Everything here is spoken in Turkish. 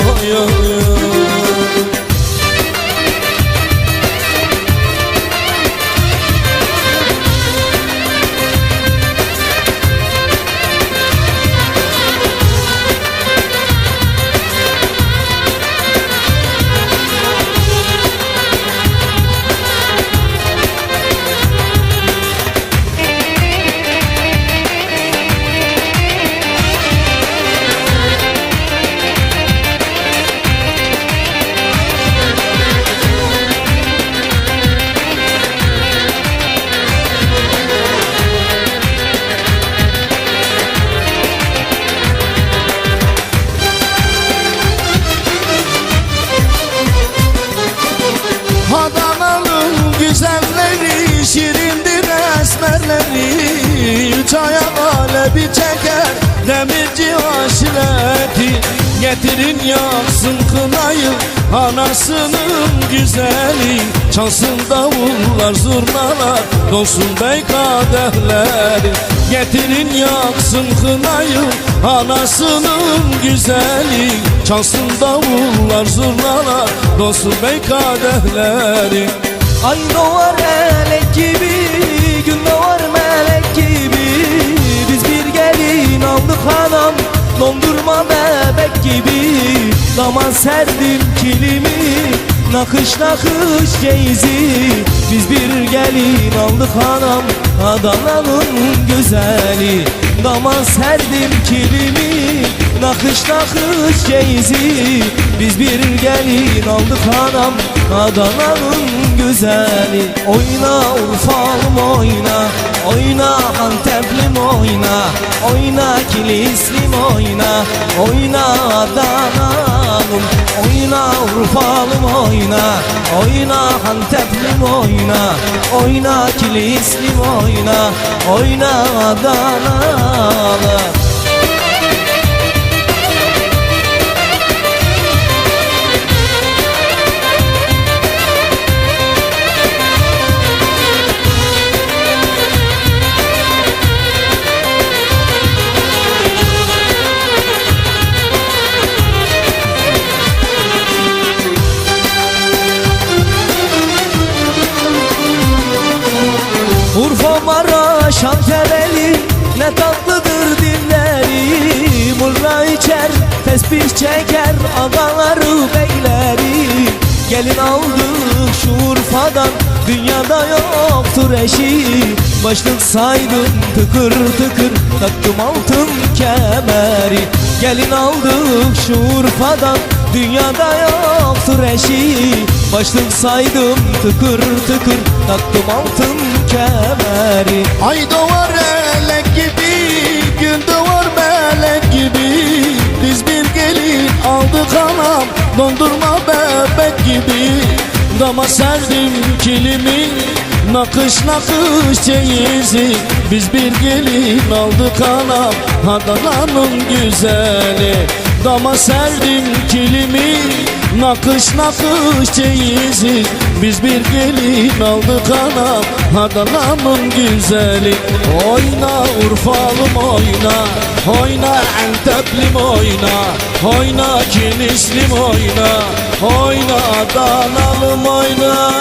moją Üç ayak alevi çeker. Demirci aşireti Getirin yaksın kınayı. Anasının güzeli Çalsın davullar zurnalar. Dolsun bey kadehleri Getirin yaksın kınayı. Anasının güzeli Çalsın davullar zurnalar. Dolsun bey kadehleri. Ay doğar melek gibi Gün doğar melek aldık hanım Dondurma bebek gibi. Daman serdim kilimi Nakış nakış ceyizi. Biz bir gelin aldık hanım Adana'nın güzeli. Daman serdim kilimi Nakış nakış ceyizi. Biz bir gelin aldık hanım Adana'nın güzeli. Oyna Urfalım oyna. Oyna Anteplim oyna. Oyna Kilislim oyna. Oyna Adana'nın Oyna Urfalım oyna. Oyna Anteplim oyna. Oyna Kilislim oyna. Oyna Adana'lı ne tatlıdır dilleri Murra içer tesbih çeker ağaları beyleri. Gelin aldık şu Urfa'dan dünyada yoktur eşi. Başlık saydım tıkır tıkır taktım altın kemeri. Gelin aldık şu Urfa'dan dünyada yoktur eşi. Başlık saydım tıkır tıkır taktım altın kemeri. Ay Dondurma bebek gibi Dama serdim kilimi. Nakış nakış çeyizi Biz bir gelin aldık anam Adana'nın güzeli Dama serdim kilimi. Nakış nakış çeyizi Biz bir gelin aldık anam Adana'nın güzeli Oyna Urfalım oyna Oyna Anteplim oyna Oyna Kilislim oyna Oyna Adanalım oyna